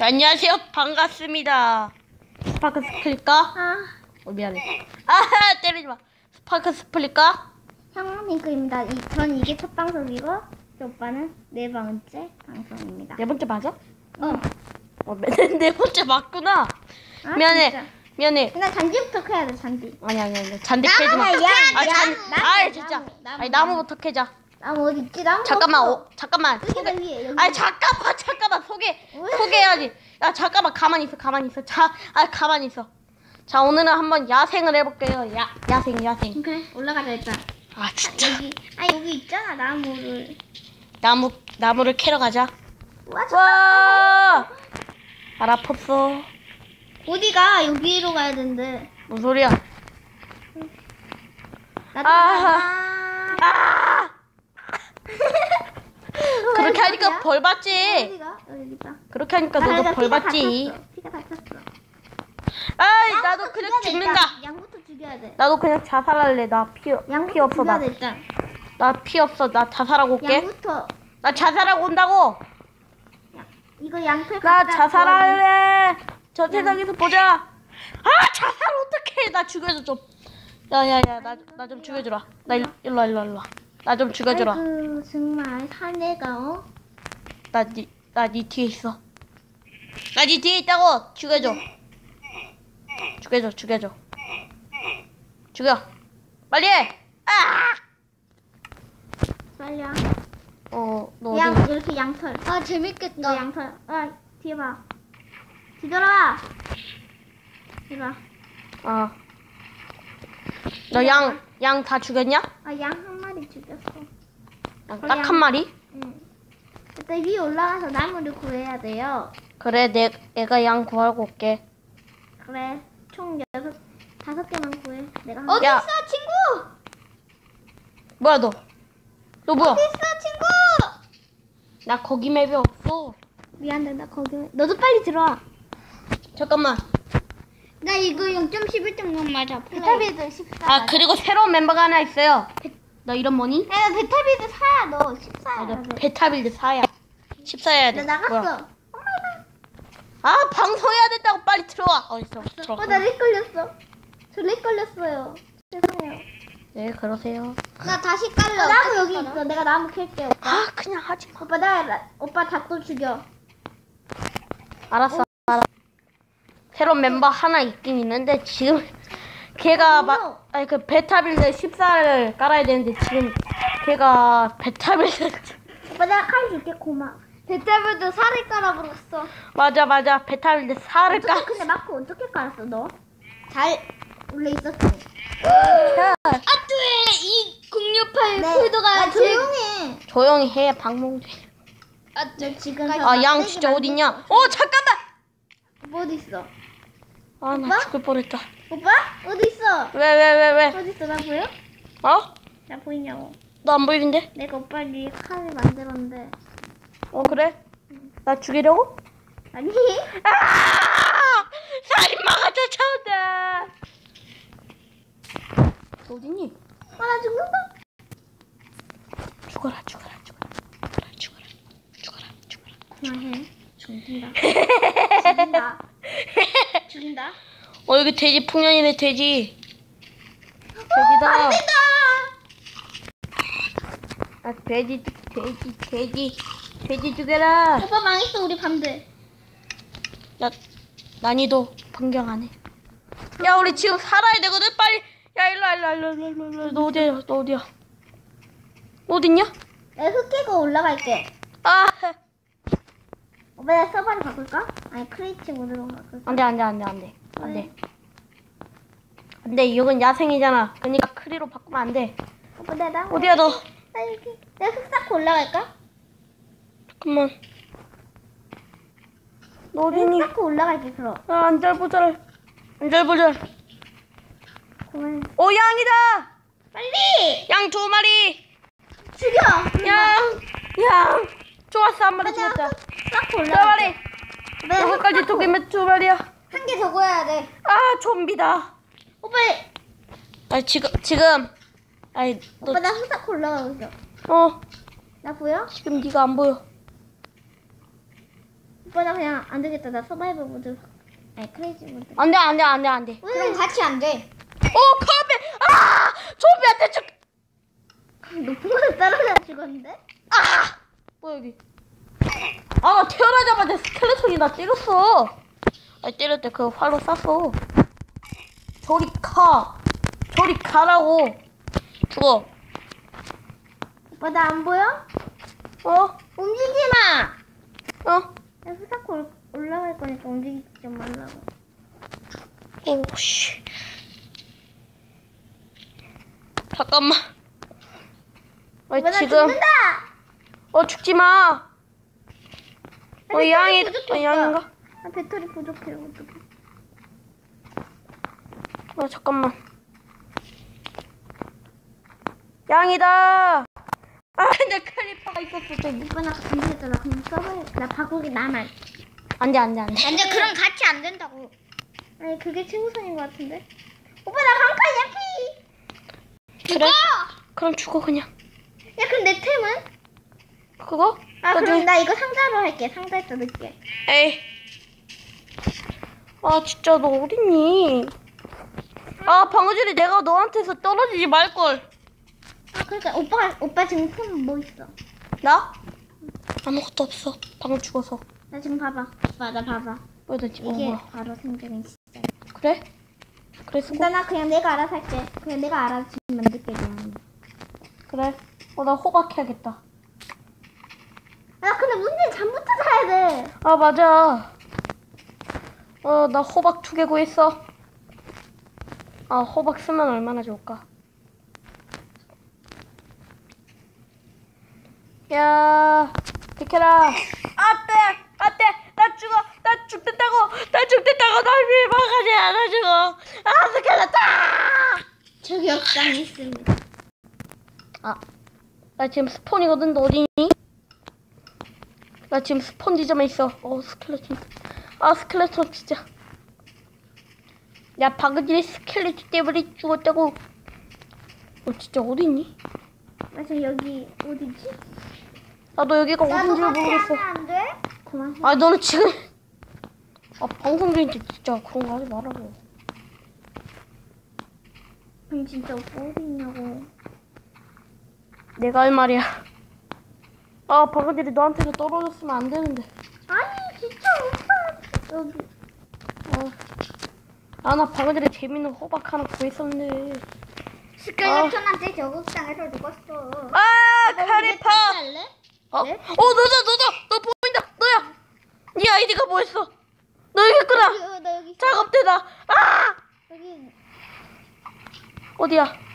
자, 안녕하세요. 반갑습니다. 스파크 스플까? 아, 어, 미안해. 아, 때리지 마. 스파크 스플까? 형링크입니다. 이, 전 이게 첫 방송이고, 이 오빠는 네 번째 방송입니다. 네 번째 맞아? 어. 어, 네, 네 번째 맞구나. 아, 미안해. 진짜. 미안해. 그냥 잔디부터 캐야 돼, 잔디. 아니, 아니, 아니. 잔디 캐지 마. 나무야, 아, 야, 잔, 나무, 아, 진짜. 나무, 아니, 나무부터 캐자. 나무 어디 있지? 나무 잠깐만. 어, 잠깐만. 소개. 아니, 잠깐만, 잠깐만. 소개, 왜? 소개해야지. 야, 잠깐만. 가만히 있어, 가만히 있어. 자, 아, 가만히 있어. 자, 오늘은 한번 야생을 해볼게요. 야, 야생, 야생. 그래, 올라가자, 일단. 아, 진짜. 여기, 아, 여기 있잖아, 나무를. 나무, 나무를 캐러 가자. 와, 저, 와! 발 아팠어. 어디가? 여기로 가야 된대. 뭔 소리야? 나도 아. 아! 그렇게 왜 하니까 소리야? 벌 받지. 어디가? 여기 있다. 그렇게 하니까 아, 너도 나벌 받지. 다쳤어. 피가 다쳤어. 아이, 양부터 나도 그냥 죽는다. 양부터 죽여야 돼. 나도 그냥 자살할래. 나 피, 양부터 피 없어. 나. 나 피 없어. 나 자살하고 올게. 양부터. 나 자살하고 온다고. 이거 양털 나 자살할래. 저 세상에서 보자. 아, 자살 어떡해. 나 죽여줘 좀. 야, 야, 야, 나, 나 좀 죽여주라. 나 일, 일로 와, 일로 와, 일로 와. 나 좀 죽여주라. 아이고, 정말 사내가 어? 나 니, 나니 뒤에 있어. 나 니 뒤에 있다고. 죽여줘. 죽여줘, 죽여줘. 죽여. 빨리 해. 아! 빨리 와. 어, 너 양 어디? 이렇게 양털. 아 재밌겠다. 이거 양털. 아 뒤에 봐. 뒤돌아와. 뒤에 봐. 아. 너 양, 양 다 죽였냐? 죽였어. 양 딱 한 마리? 응. 일단 위에 올라가서 나무를 구해야 돼요. 그래, 내, 내가 양 구하고 올게. 그래. 총 여섯 다섯 개만 구해. 내가 어디 야. 있어, 친구? 뭐야, 너? 너 뭐야? 있어 친구? 나 거기 맵이 없어. 미안해 나 거기. 너도 빨리 들어와. 잠깐만. 나 이거 0.11.0 맞아. 베타비드 14. 아, 그리고 새로운 멤버가 하나 있어요. 너 이름 뭐니? 야, 베타비드 4야, 너. 14야. 맞아, 베타빌드 4야. 14해야 돼. 나 나갔어. 뭐야? 아, 방송해야 된다고 빨리 들어와. 어딨어? 들어와. 어, 나 렉 걸렸어. 저 렉 걸렸어요. 죄송해요. 네, 그러세요. 나 다시 깔려. 나무 여기 있어. 내가 나무 캘게, 오빠. 아, 그냥 하지 마. 오빠, 나, 나 오빠 닭도 죽여. 알았어. 알았어. 새로운 멤버 하나 있긴 있는데 지금 걔가 막 아니 그 베타빌드 14를 깔아야 되는데 지금 걔가 베타빌드 오빠, 내가 칼 줄게, 고마. 베타비드 4를 깔아버렸어. 맞아 맞아 베타빌드 4를 어떻게, 깔. 근데 마크 어떻게 깔았어, 너? 잘, 원래 있었지. 아뚜에 이068 네. 폴더가 야, 제일 조용히 해. 조용히 해 방송돼. 너 지금. 아양 진짜 어딨냐? 어 잠깐만. 뭐 어디 있어? 아 나 오빠? 죽을 뻔했다. 오빠? 어디 있어? 왜 왜 왜 왜? 어디 있어? 나 보여? 어? 나 보이냐고. 너 안 보이는데? 내가 오빠 네 칼을 만들었는데. 어 그래? 나 죽이려고? 아니. 아! 살인마가 쫓아온다. 너 어딨니? 아, 나 죽는다. 죽어라 죽어라 죽어라 죽어라 죽어라 죽어라 그만해. 죽는다. 죽는다. 죽는다. 어 여기 돼지 풍년이네 돼지 돼지다 안 된다. 아 돼지 돼지 돼지 돼지 죽여라 오빠 망했어. 우리 밤들. 야 난이도 변경 안 해 야 우리 지금 살아야 되거든 빨리 야 일로와 일로와 일로와 일로와, 일로와 너 어디야 너 어디야 너 어딨냐 내가 흙 깨고 올라갈게. 아 오빠 나 서버를 바꿀까? 아니 모드로 바꿀까? 안돼 안돼 안돼 안돼 안돼 안돼 이건 야생이잖아 그러니까 크리로 바꾸면 안돼 오빠 내가 나 어디야 너 나 여기. 내가 흙 쌓고 올라갈까? 잠깐만 너흙 어디니 쌓고 올라갈게 그럼. 아, 안절보절. 안절보절. 그러면 오, 양이다! 빨리 양 두 마리! 죽여. 양! 양! 좋았어, 한 마리 죽였다. 흙 쌓고 두 올라갈게. 마리! 여기까지 독이면 두 마리야. 한 개 더 구해야 돼. 아, 좀비다. 오빠 아, 지금, 지금. 아이, 너, 오빠 나흙 쌓고 올라가고 있어. 어, 나 보여? 지금 네가 안 보여. 오빠 나 그냥 안 되겠다. 나 서바이벌 모드. 아니 크레이지 모드. 안돼 안돼 안돼 안돼. 그럼 같이 안 돼. 오 컴비 아 좀비한테 죽. 높은 곳에 떨어져 죽었는데? 아! 뭐 여기? 아, 나 태어나자마자 스켈레톤이 나 때렸어. 아니, 때릴 때 그 활로 쐈어. 저리 가. 저리 가라고. 죽어. 오빠 나 안 보여? 어? 움직이지 마. 어? 나 올- 올라갈 거니까 움직이지 좀 말라고. 오, 씨. 잠깐만. 나 지금. 죽는다. 어, 죽지 마. 어, 배터리 양이, 부족했다. 어, 양인가? 아 배터리 부족해 어떡해. 어, 잠깐만. 양이다. 아, 근데 클리퍼가 있었어, 저기. 오빠 나 움직였잖아. 그냥 써봐야 나 바꾸기 나만. 안 돼, 안 돼, 안 돼. 안돼 그럼 같이 안 된다고. 아니 그게 최우선인 것 같은데. 오빠 나 강판이야 피. 그래? 그럼 죽어, 그냥. 야 그럼 내 템은? 그거? 아 그럼 나 이거 상자로 할게. 상자에다 넣을게. 에이. 아, 진짜 너 어딨니? 아, 전에 내가 너한테서 떨어지지 말걸. 아 그러니까 오빠 오빠 지금 폰 뭐 있어? 나? 아무것도 없어. 방금 죽어서. 나 지금 봐봐. 오빠 나 봐봐. 뭐야, 나 지금 이게 뭐야. 바로 생존의 시작. 그래? 그래서 일단 나 그냥 내가 알아서 할게. 그냥 내가 알아서 지금 만들게 그냥. 그래. 어, 나 호박해야겠다. 아 근데 문제는 잠부터 자야 돼. 아, 맞아. 어, 나 호박 두 개 구했어. 아, 호박 쓰면 얼마나 좋을까? 야, 비켜라. 안 돼! 안 돼! 나 죽어! 나 죽겠다고! 나 죽겠다고! 날 밀망하지 않아 죽어! 아, 스켈레타! 저기 역장에 있습니다. 아, 나 지금 스폰이거든. 너 어디니? 나 지금 스폰 지점에 있어. 어, 스켈레톤. 아, 스켈레톤 진짜. 야, 방금 전에 스켈레톤 때문에 죽었다고. 어, 진짜 어디니? 나 지금 여기 어디지? 나도 여기가 어딘지 모르겠어. 안 돼? 그만. 아, 너는 지금. 아, 방송 중인데 진짜 그런 거 하지 말라고. 그럼 진짜 오빠 어디 있냐고. 내가 할 말이야. 아, 방금 전에 너한테서 떨어졌으면 안 되는데. 아니 진짜 여기. 아, 아, 나 방금 전에 재밌는 호박 하나 구했었는데. 스켈레톤한테 저극장에서 죽었어. 아, 카리파! 할래? 어? 네? 어, 너다, 너다! 너 보인다! 너야! 네 아이디가 뭐였어? 너 여기 있구나! 어, 나 여기 있어. 작업대다! 아! 여기 어디야?